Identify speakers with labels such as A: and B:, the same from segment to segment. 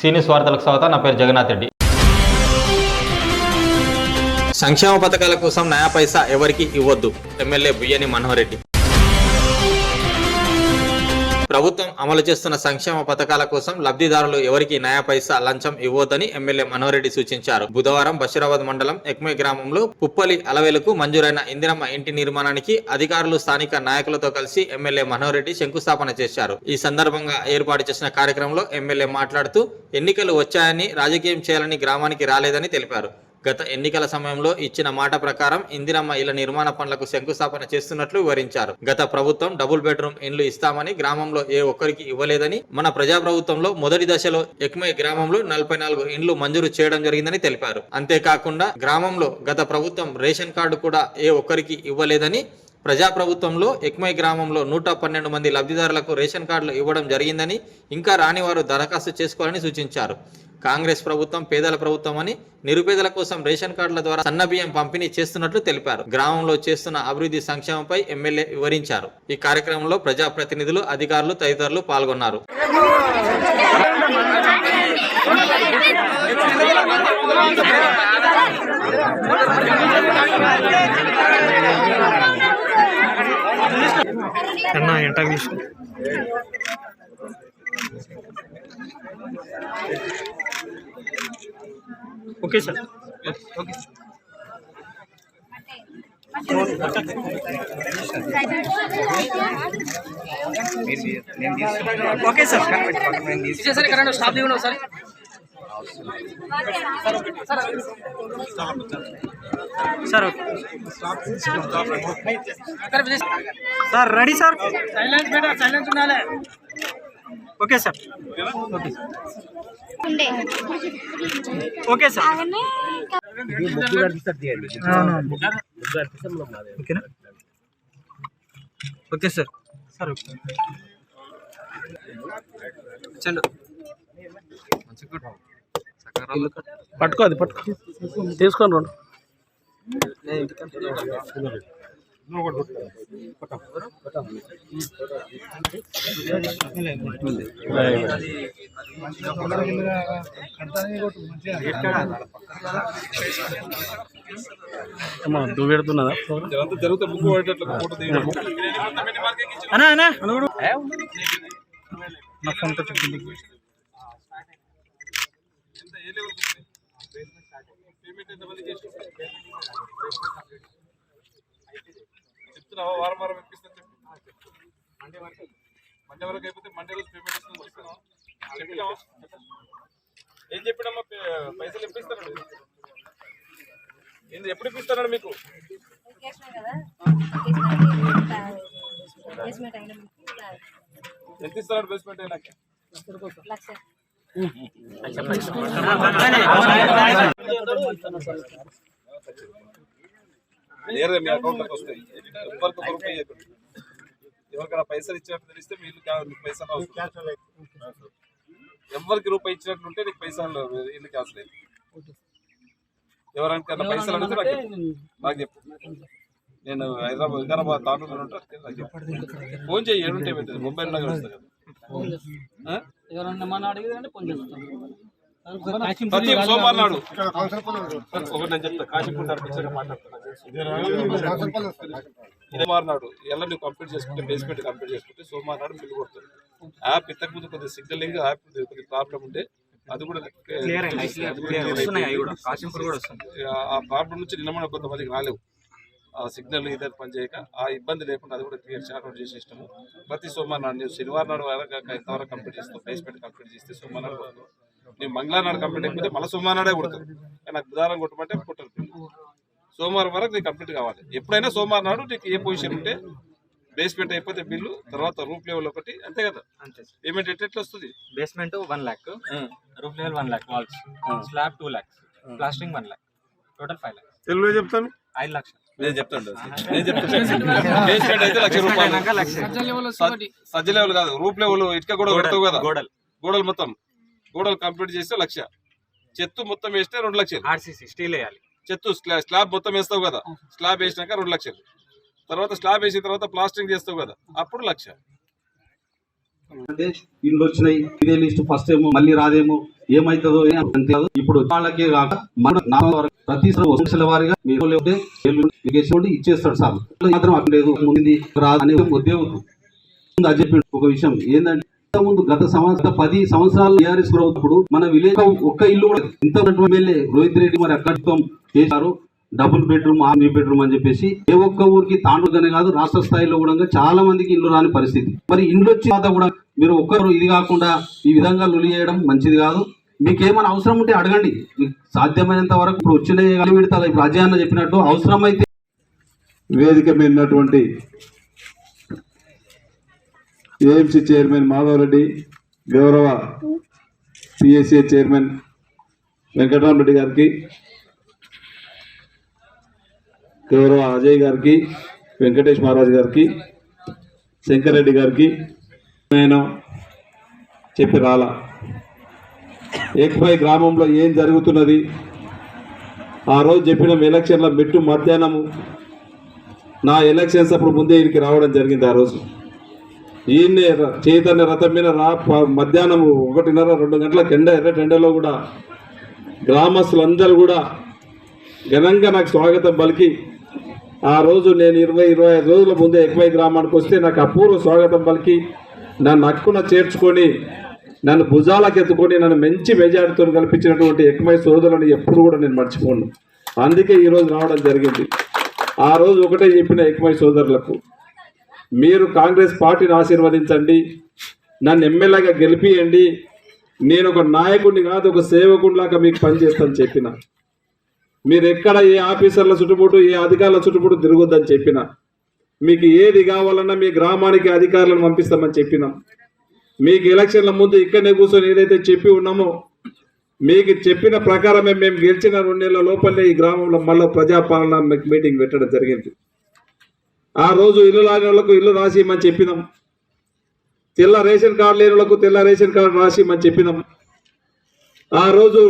A: సీనియస్ వార్తలకు స్వాగతం. నా పేరు జగన్నాథ్ రెడ్డి. సంక్షేమ పథకాల కోసం నయా పైసా ఎవరికి ఇవ్వద్దు. ఎమ్మెల్యే బుయ్యని మనోహర్ రెడ్డి. ప్రభుత్వం అమలు చేస్తున్న సంక్షేమ పథకాల కోసం లబ్ధిదారులు ఎవరికి నయా పైసా లంచం ఇవ్వొద్దని ఎమ్మెల్యే మనోరెడ్డి సూచించారు. బుధవారం బషీరాబాద్ మండలం ఎక్మే గ్రామంలో పుప్పలి అలవేలకు మంజూరైన ఇందిరమ్మ ఇంటి నిర్మాణానికి అధికారులు స్థానిక నాయకులతో కలిసి ఎమ్మెల్యే మనోరెడ్డి శంకుస్థాపన చేశారు. ఈ సందర్భంగా ఏర్పాటు చేసిన కార్యక్రమంలో ఎమ్మెల్యే మాట్లాడుతూ ఎన్నికలు వచ్చాయని రాజకీయం చేయాలని గ్రామానికి రాలేదని తెలిపారు. గత ఎన్నికల సమయంలో ఇచ్చిన మాట ప్రకారం ఇందిరమ్మ ఇళ్ళ నిర్మాణ పనులకు శంకుస్థాపన చేస్తున్నట్లు వివరించారు. గత ప్రభుత్వం డబుల్ బెడ్రూమ్ ఇండ్లు ఇస్తామని గ్రామంలో ఏ ఒక్కరికి ఇవ్వలేదని మన ప్రజా ప్రభుత్వంలో మొదటి దశలో ఎక్మే గ్రామంలో నలభై నాలుగు ఇండ్లు మంజూరు చేయడం జరిగిందని తెలిపారు. అంతేకాకుండా గ్రామంలో గత ప్రభుత్వం రేషన్ కార్డు కూడా ఏ ఒక్కరికి ఇవ్వలేదని ప్రజా ప్రభుత్వంలో ఎక్మై గ్రామంలో నూట పన్నెండు మంది లబ్ధిదారులకు రేషన్ కార్డులు ఇవ్వడం జరిగిందని ఇంకా రాని వారు దరఖాస్తు చేసుకోవాలని సూచించారు. కాంగ్రెస్ ప్రభుత్వం పేదల ప్రభుత్వం అని నిరుపేదల కోసం రేషన్ కార్డుల ద్వారా సన్నబియ్యం పంపిణీ చేస్తున్నట్లు తెలిపారు. గ్రామంలో చేస్తున్న అభివృద్ధి సంక్షేమంపై ఎమ్మెల్యే వివరించారు. ఈ కార్యక్రమంలో ప్రజాప్రతినిధులు అధికారులు తదితరులు పాల్గొన్నారు.
B: అన్న ఎంట తీసుకో okay sir okay okay sir
C: సరే కరెంట్ స్టాప్ దిగండి ఒకసారి
B: sir sir sir sir ready
C: sir silence बेटा silence
B: सुनाले okay sir okay sir okay ना? ओके सर सर चलो।
D: పట్టుకో అది పట్టుకో. తీసుకొని రండి. అమ్మా నువ్వు పెడుతున్నదా?
B: అన్నా అన్నా. నా ఫోన్తో చెప్పింది
E: చెప్తున్నావా? వారం వారం ఇప్పిస్తాను చెప్పు. మండే వరకు. మండే వరకు అయిపోతే మండే రోజు పేమెంట్ ఇస్తుంది చెప్పినావా? చెప్పినావా? ఏం చెప్పినమ్మా పైసలు ఇప్పిస్తానండి ఏంది ఎప్పుడు ఇప్పిస్తానండి మీకు? ఎంత ఇస్తున్నాడు బేస్మెంట్ అయినాక?
F: లక్ష.
E: నేరుగా మీ అకౌంట్లోకి వస్తాయి ఎవరికి ఒక రూపాయి ఎవరికైనా పైసలు ఇచ్చినట్టు తెలిస్తే మీరు పైసలు అవసరం. ఎవరికి రూపాయి ఇచ్చినట్టు ఉంటే నీకు పైసలు వీళ్ళు క్యాన్సిల్ అయ్యింది ఎవరికైనా పైసలు అడిగితే నాకు చెప్పు. నాకు చెప్పు. నేను హైదరాబాద్ వికారాబాద్ తాండూరులో ఉంటా. నాకు చెప్పు. ఫోన్ చేయి ఏడుంటే ఏమవుతుంది మొబైల్ వస్తుంది కదా.
C: ఎవరన్నా మన అడిగితే ఫోన్ చేస్తాం.
E: ప్రతి సోమవారం నాడు. ఒకటి నేను చెప్తా కాశీపూర్ నడిపించాక మాట్లాడుతున్నా. సోమవారం నాడు ఎలా నువ్వు కంప్లీట్ చేసుకుంటే బేస్మెంట్ కంప్లీట్ చేసుకుంటే సోమవారం నాడు బిల్లు కొడుతుంది యాప్ ఇంతకు ముందు కొద్దిగా సిగ్నలింగ్ యాప్ కొద్దిగా ప్రాబ్లం ఉంటే అది కూడా ఆ- ప్రాబ్లం నుంచి నిన్న కొంతమందికి రాలేవు. సిగ్నల్ ఇద్దరు పనిచేయక ఆ ఇబ్బంది లేకుండా అది కూడా క్లియర్ షార్ట్ చేసేసినాము ప్రతి సోమవారం నాడు నువ్వు శనివారం నాడు వరకు ఇంతవరకు కంప్లీట్ చేస్తావు బేస్మెంట్ కంప్లీట్ చేస్తే సోమవారం నాడు నేను మంగళవారం నాడు కంప్లీట్ అయిపోతే మళ్ళీ సోమవారం నాడే కొడుతుంది కానీ నాకు బుధవారం కొట్టమంటే కొట్టరు. సోమవారం వరకు నీకు కంప్లీట్ కావాలి. ఎప్పుడైనా సోమవారం నాడు నీకు ఏ పొజిషన్ ఉంటే బేస్మెంట్ అయిపోతే బిల్లు తర్వాత రూప్ లెవెల్ ఒకటి అంతే కదా?
B: అంతే
E: పేమెంట్ ఎట్లా వస్తుంది?
B: Basement one lakh roof level one lakh walls slab two lakhs plastering one lakh total five lakhs
D: తెలుగులో చెప్తాను?
B: ఐదు లక్షలు.
E: నేను చెప్తాను నేను చెప్తాను అయితే లక్ష రూపాయలు. సజ్జ- లెవెల్ కాదు రూప్ లెవెల్ ఇటుక కూడా కొడతావు కదా.
B: గోడలు.
E: గోడలు మొత్తం. గోడలు కంప్లీట్ చేస్తే లక్ష. చెత్త మొత్తం వేస్తే రెండు లక్షలు.
B: ఆర్సీసీ స్టీల్ వేయాలి.
E: చెత్త స్లా- స్లాబ్ మొత్తం వేస్తావు కదా. స్లాబ్ వేసినాక రెండు లక్షలు. తర్వాత స్లాబ్ వేసిన తర్వాత ప్లాస్టింగ్ చేస్తావు కదా. అప్పుడు లక్ష.
G: అంటే ఇల్లు వచ్చినాయి. ఇదే లిస్ట్. ఫస్ట్ ఏమో మళ్ళీ రాదేమో. ఏమైతుందో కాదు. ఇప్పుడు వాళ్ళకే కాక మన నా వరకు ప్రతి వంశల వారిగా మీరు లేకపోతే ఇచ్చేస్తాడు సార్. మాత్రం అక్కడ లేదు ముందు రాదు అని ఉద్యోగం అది చెప్పి ఒక విషయం ఏంటంటే ముందు గత సంవత్సరం పది సంవత్సరాలు టీఆర్ఎస్ ప్రభుత్వం మన విలేజ్ ఒక్క ఇల్లు కూడా ఇంత ఎమ్మెల్యే రోహిత్ రెడ్డి మరి అక్కడితో చేశారు. డబుల్ బెడ్రూమ్ ఆర్మీ బెడ్రూమ్ అని చెప్పేసి ఏ ఒక్క ఊరికి తాండ్రుగానే కాదు రాష్ట్ర స్థాయిలో కూడా చాలా మందికి ఇల్లు రాని పరిస్థితి. మరి ఇల్లు వచ్చిన కూడా మీరు ఒక్కరు ఇది కాకుండా ఈ విధంగా లొలి చేయడం మంచిది కాదు. మీకు ఏమైనా అవసరం ఉంటే అడగండి. మీకు సాధ్యమైనంత వరకు ఇప్పుడు వచ్చిన విడతలు. ఇప్పుడు అజయ్ చెప్పినట్టు అవసరమైతే
E: వేదిక మీద ఉన్నటువంటి ఏఎంసీ చైర్మన్ మాధవరెడ్డి గౌరవ పిఎస్ఏ చైర్మన్ వెంకటరామరెడ్డి గారికి గౌరవ అజయ్ గారికి వెంకటేష్ మహారాజ్ గారికి శంకర్ రెడ్డి గారికి నేను చెప్పి రాలా ఏకపై గ్రామంలో ఏం జరుగుతున్నది? ఆ రోజు చెప్పిన ఎలక్షన్ల మెట్టు మధ్యాహ్నము. నా ఎలక్షన్స్ అప్పుడు ముందే ఈయనకి రావడం జరిగింది ఆ రోజు. ఈయన్నే ర- చైతన్య రథం మీద రా మధ్యాహ్నము మధ్యాహ్నం ఒకటిన్నర రెండు గంటల ఎండ ఎర్ర ఎండలో కూడా గ్రామస్తులందరూ కూడా ఘనంగా నాకు స్వాగతం పలికి. ఆ రోజు నేను ఇరవై ఇరవై ఐదు రోజుల ముందే ఎక్కువై గ్రామానికి వస్తే నాకు అపూర్వ స్వాగతం పలికి. నన్ను హక్కున చేర్చుకొని నన్ను భుజాలకు ఎత్తుకొని నన్ను మంచి మెజార్టీతో కల్పించినటువంటి ఎక్మై సోదరులను ఎప్పుడు కూడా నేను మర్చిపోను. అందుకే ఈరోజు రావడం జరిగింది. ఆ రోజు ఒకటే చెప్పిన ఎక్మై సోదరులకు మీరు కాంగ్రెస్ పార్టీని ఆశీర్వదించండి నన్ను ఎమ్మెల్యేగా గెలిపియండి నేను ఒక నాయకుడిని కాదు ఒక సేవకుడిలాగా మీకు పనిచేస్తాను చెప్పిన. మీరు ఎక్కడ ఏ ఆఫీసర్ల చుట్టుముట్టు ఏ అధికారుల చుట్టుముట్టు తిరగొద్దని చెప్పిన. మీకు ఏది కావాలన్నా మీ గ్రామానికి అధికారులను పంపిస్తామని చెప్పినాం. మీకు ఎలక్షన్ల ముందు ఇక్కడనే కూర్చొని ఏదైతే చెప్పి ఉన్నామో మీకు చెప్పిన ప్రకారమే మేము గెలిచిన రెండేళ్ళ లోపలే ఈ గ్రామంలో మళ్ళీ ప్రజాపాలన మీటింగ్ పెట్టడం జరిగింది. ఆ రోజు ఇల్లు రాని వాళ్ళకు ఇల్లు రాసి ఇమ్మని చెప్పినాం. తెల్ల రేషన్ కార్డు లేని వాళ్ళకు తెల్ల రేషన్ కార్డు రాసి ఇమ్మని చెప్పినాం. ఆ రోజు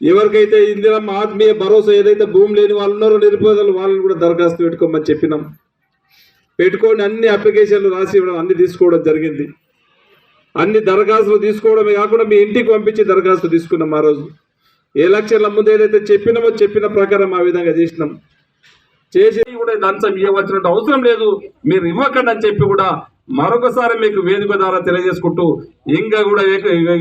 E: ఎవరికైతే ఇందిరమ్మ ఆత్మీయ భరోసా ఏదైతే భూమి లేని వాళ్ళు ఉన్నారో నిరుపేదలు వాళ్ళని కూడా దరఖాస్తు పెట్టుకోమని చెప్పినాం. పెట్టుకొని అన్ని అప్లికేషన్లు రాసి ఇవ్వడం అన్ని తీసుకోవడం జరిగింది. అన్ని దరఖాస్తులు తీసుకోవడమే కాకుండా మీ ఇంటికి పంపించి దరఖాస్తు తీసుకున్నాం ఆ రోజు. ఎలక్షన్ల ముందు ఏదైతే చెప్పినామో చెప్పిన ప్రకారం ఆ విధంగా చేసినాం. చేసి కూడా లంచం ఇవ్వవలసిన అవసరం లేదు. మీరు ఇవ్వకండి అని చెప్పి కూడా మరొకసారి మీకు వేదిక ద్వారా తెలియజేసుకుంటూ ఇంకా కూడా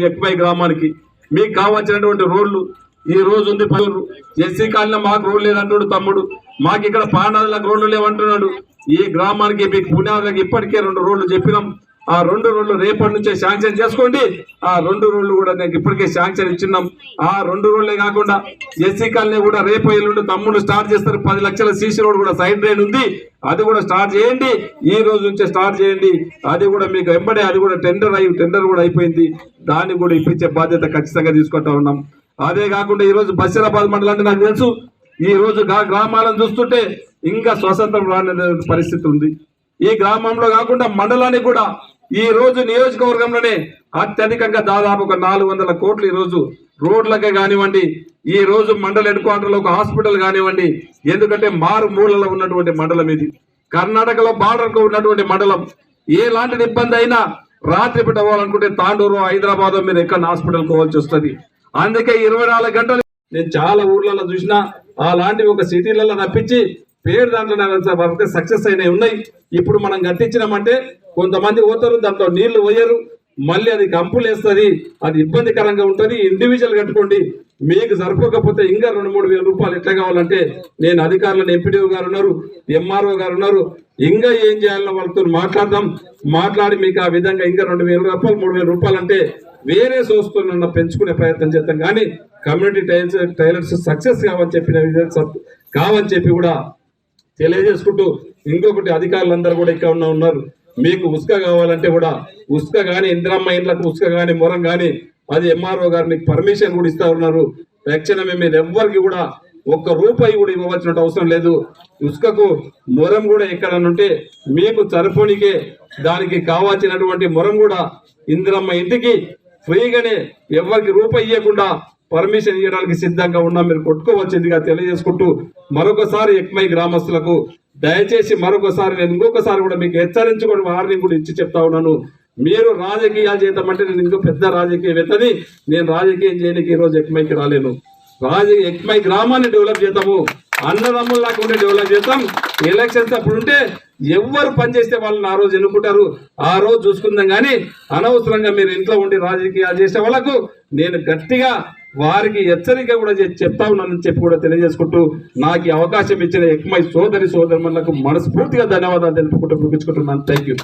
E: ఎక్కువై గ్రామానికి మీకు కావాల్సినటువంటి రోడ్లు ఈ రోజు ఉంది పనులు ఎస్సీ కాలనీ మాకు రోడ్లు లేదంటున్నాడు తమ్ముడు. మాకు ఇక్కడ పానాదులకు రోడ్లు లేవంటున్నాడు. ఈ గ్రామానికి మీకు పునాదులకు ఇప్పటికే రెండు రోడ్లు చెప్పినాం. ఆ రెండు రోడ్లు రేపటి నుంచే శాంక్షన్ చేసుకోండి. ఆ రెండు రోడ్లు కూడా నేను ఇప్పటికే శాంక్షన్ ఇచ్చిన్నాం. ఆ రెండు రోడ్లే కాకుండా ఎస్సీ కాలనీ కూడా రేపు ఎల్లుండి తమ్ముడు స్టార్ట్ చేస్తారు. పది లక్షల సీసీ రోడ్ కూడా సైడ్ డ్రైన్ ఉంది. అది కూడా స్టార్ట్ చేయండి. ఈ రోజు నుంచే స్టార్ట్ చేయండి. అది కూడా మీకు వెంబడే అది కూడా టెండర్ అయ్యి టెండర్ కూడా అయిపోయింది. దాన్ని కూడా ఇప్పించే బాధ్యత ఖచ్చితంగా తీసుకుంటా ఉన్నాం. అదే కాకుండా ఈరోజు బసీరాబాద్ మండలాన్ని మండలం అంటే నాకు తెలుసు. ఈ రోజు గ్రామాలను చూస్తుంటే ఇంకా స్వతంత్రం రాని పరిస్థితి ఉంది. ఈ గ్రామంలో కాకుండా మండలానికి కూడా ఈ రోజు నియోజకవర్గంలోనే అత్యధికంగా దాదాపు ఒక నాలుగు వందల కోట్లు ఈ రోజు రోడ్లకే కానివ్వండి ఈ రోజు మండల హెడ్ క్వార్టర్లో ఒక హాస్పిటల్ కానివ్వండి ఎందుకంటే మారు మూలలో ఉన్నటువంటి మండలం ఇది. కర్ణాటకలో బార్డర్కు ఉన్నటువంటి మండలం. ఎలాంటి ఇబ్బంది అయినా రాత్రి పూట పోవాలనుకుంటే తాండూరు హైదరాబాద్ మీరు ఎక్కడ హాస్పిటల్ పోవాల్సి వస్తుంది. అందుకే ఇరవై నాలుగు గంటలు నేను చాలా ఊర్లలో చూసినా అలాంటివి ఒక సిటీలలో తప్పించి పేరు దాంట్లో వరకు సక్సెస్ అయినవి ఉన్నాయి. ఇప్పుడు మనం కట్టించినామంటే కొంతమంది పోతారు దాంట్లో నీళ్ళు పోయరు మళ్ళీ అది కంపులు వేస్తుంది అది ఇబ్బందికరంగా ఉంటుంది. ఇండివిజువల్ కట్టుకోండి. మీకు సరిపోకపోతే ఇంకా రెండు మూడు వేల రూపాయలు ఎట్లా కావాలంటే నేను అధికారులను ఎంపీడీఓ గారు ఉన్నారు ఎంఆర్ఓ గారు ఉన్నారు. ఇంకా ఏం చేయాలో వాళ్ళతో మాట్లాడదాం. మాట్లాడి మీకు ఆ విధంగా ఇంకా రెండు వేల రూపాయలు మూడు వేల రూపాయలు అంటే వేరే సోస్తున్న పెంచుకునే ప్రయత్నం చేద్దాం. కానీ కమ్యూనిటీ టైల్స్ టైలర్స్ సక్సెస్ కావని చెప్పిన విధంగా కావని చెప్పి కూడా తెలియజేసుకుంటూ ఇంకొకటి అధికారులందరూ కూడా ఇక్కడ ఉన్నారు. మీకు ఉసుక కావాలంటే కూడా ఉసుక కానీ ఇంద్రమ్మ ఇండ్లకు ఉసుక కానీ మొరం కానీ అది ఎంఆర్ఓ గారిని పర్మిషన్ కూడా ఇస్తా ఉన్నారు. తక్షణమే మీరు ఎవ్వరికి కూడా ఒక్క రూపాయి కూడా ఇవ్వవలసిన అవసరం లేదు. ఉసుకకు మొరం కూడా ఎక్కడ ఉంటే మీకు తరపునికే దానికి కావాల్సినటువంటి మొరం కూడా ఇందిరమ్మ ఇంటికి ఫ్రీగానే ఎవరికి రూపాయి ఇవ్వకుండా పర్మిషన్ ఇవ్వడానికి సిద్ధంగా ఉన్నా. మీరు కొట్టుకోవచ్చిందిగా తెలియజేసుకుంటూ మరొకసారి ఎక్మై గ్రామస్తులకు దయచేసి మరొకసారి నేను ఇంకొకసారి కూడా మీకు హెచ్చరించుకొని వార్నింగ్ కూడా ఇచ్చి చెప్తా ఉన్నాను. మీరు రాజకీయాలు చేద్దామంటే నేను ఇంకో పెద్ద రాజకీయవేత్తని నేను రాజకీయం చేయడానికి ఈరోజు ఎక్మైకి రాలేను. రాజకీయ ఎక్మై గ్రామాన్ని డెవలప్ చేద్దాము. అన్నదమ్ములు లేకుండా డెవలప్ చేద్దాం. ఎలక్షన్స్ అప్పుడు ఉంటే ఎవరు పనిచేస్తే వాళ్ళని ఆ రోజు ఎన్నుకుంటారు. ఆ రోజు చూసుకుందాం కానీ అనవసరంగా మీరు ఇంట్లో ఉండి రాజకీయాలు చేసే వాళ్ళకు నేను గట్టిగా వారికి హెచ్చరిక కూడా చేసి చెప్తా ఉన్నానని చెప్పి కూడా తెలియజేసుకుంటూ నాకు ఈ అవకాశం ఇచ్చిన ఎక్మై సోదరి సోదరులకు మనస్ఫూర్తిగా ధన్యవాదాలు తెలుపుకుంటూ ముగించుకుంటున్నాను. Thank you